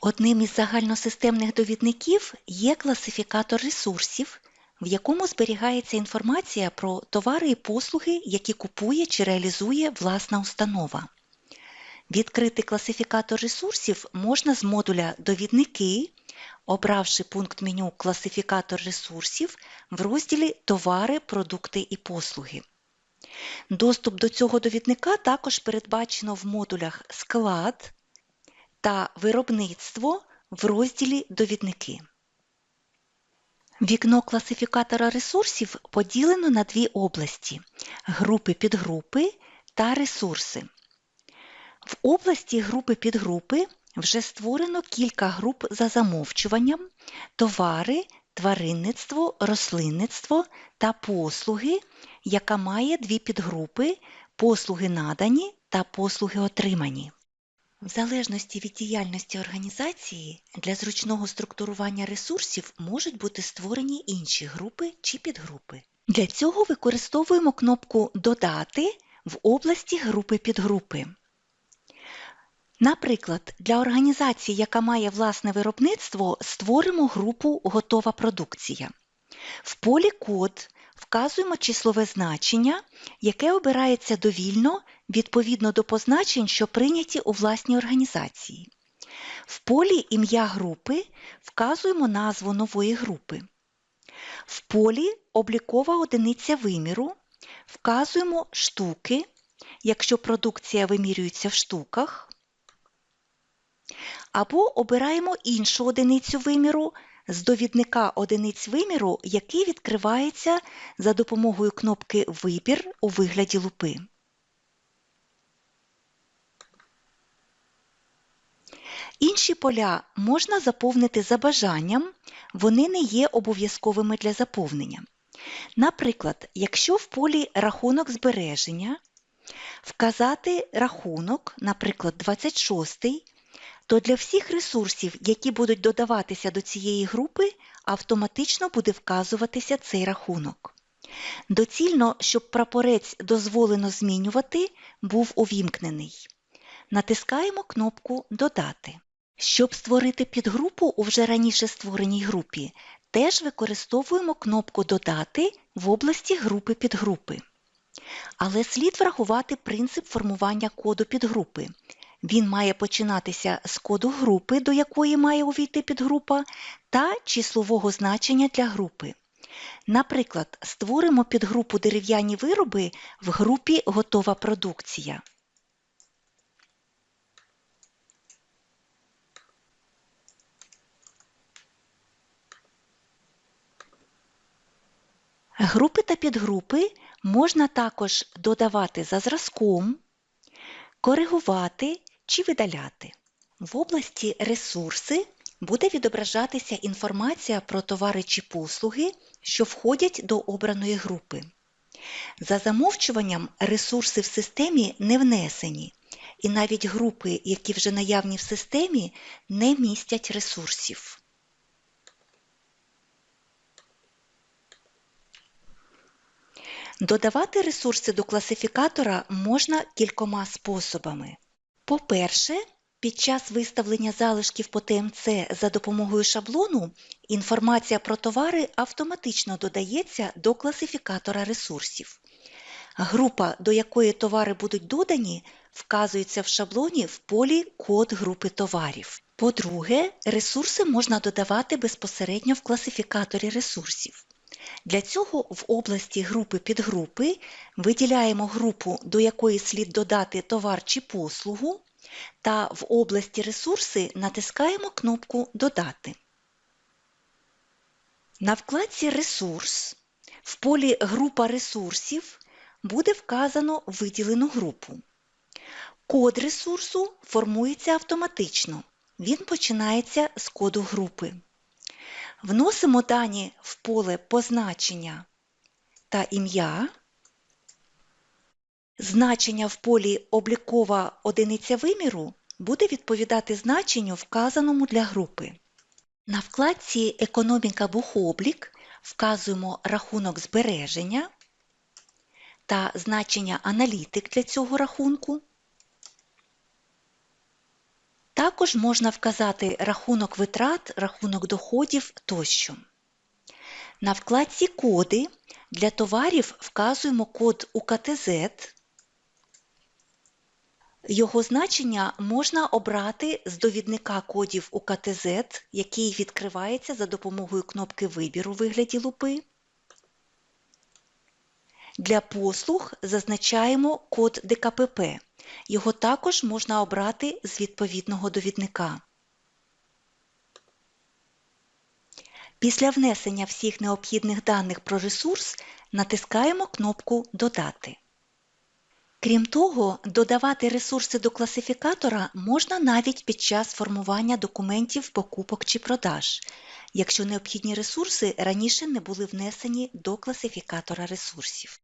Одним із загальносистемних довідників є класифікатор ресурсів, в якому зберігається інформація про товари і послуги, які купує чи реалізує власна установа. Відкрити класифікатор ресурсів можна з модуля Довідники, обравши пункт меню Класифікатор ресурсів в розділі Товари, продукти і послуги. Доступ до цього довідника також передбачено в модулях Склад та Виробництво в розділі Довідники. Вікно класифікатора ресурсів поділено на дві області групи підгрупи та ресурси. В області групи підгрупи вже створено кілька груп за замовчуванням товари, тваринництво, рослинництво та послуги, яка має дві підгрупи послуги надані та послуги отримані. В залежності від діяльності організації для зручного структурування ресурсів можуть бути створені інші групи чи підгрупи. Для цього використовуємо кнопку Додати в області групи підгрупи. Наприклад, для організації, яка має власне виробництво, створимо групу Готова продукція. В полі Код вказуємо числове значення, яке обирається довільно відповідно до позначень, що прийняті у власній організації. В полі Ім'я групи вказуємо назву нової групи. В полі Облікова одиниця виміру вказуємо штуки, якщо продукція вимірюється в штуках. Або обираємо іншу одиницю виміру з довідника одиниць виміру, який відкривається за допомогою кнопки Вибір у вигляді лупи. Інші поля можна заповнити за бажанням, вони не є обов'язковими для заповнення. Наприклад, якщо в полі рахунок збереження вказати рахунок, наприклад, 26, то для всіх ресурсів, які будуть додаватися до цієї групи, автоматично буде вказуватися цей рахунок. Доцільно, щоб прапорець дозволено змінювати був увімкнений. Натискаємо кнопку Додати. Щоб створити підгрупу у вже раніше створеній групі, теж використовуємо кнопку Додати в області групи підгрупи. Але слід врахувати принцип формування коду підгрупи. Він має починатися з коду групи, до якої має увійти підгрупа, та числового значення для групи. Наприклад, створимо підгрупу дерев'яні вироби в групі Готова продукція. Групи та підгрупи можна також додавати за зразком, коригувати чи видаляти. В області Ресурси буде відображатися інформація про товари чи послуги, що входять до обраної групи. За замовчуванням ресурси в системі не внесені, і навіть групи, які вже наявні в системі, не містять ресурсів. Додавати ресурси до класифікатора можна кількома способами. По-перше, під час виставлення залишків по ТМЦ за допомогою шаблону інформація про товари автоматично додається до класифікатора ресурсів. Група, до якої товари будуть додані, вказується в шаблоні в полі Код групи товарів. По-друге, ресурси можна додавати безпосередньо в класифікаторі ресурсів. Для цього в області групи підгрупи виділяємо групу, до якої слід додати товар чи послугу, та в області ресурси натискаємо кнопку Додати. На вкладці Ресурс в полі Група ресурсів буде вказано виділену групу. Код ресурсу формується автоматично. Він починається з коду групи. Вносимо дані в поле позначення та ім'я. Значення в полі облікова одиниця виміру буде відповідати значенню, вказаному для групи. На вкладці Економіка бухоблік вказуємо рахунок збереження та значення аналітик для цього рахунку. Також можна вказати рахунок витрат, рахунок доходів тощо. На вкладці Коди для товарів вказуємо код УКТЗ. Його значення можна обрати з довідника кодів УКТЗ, який відкривається за допомогою кнопки Вибір у вигляді лупи. Для послуг зазначаємо код ДКПП. Його також можна обрати з відповідного довідника. Після внесення всіх необхідних даних про ресурс натискаємо кнопку Додати. Крім того, додавати ресурси до класифікатора можна навіть під час формування документів покупок чи продаж, якщо необхідні ресурси раніше не були внесені до класифікатора ресурсів.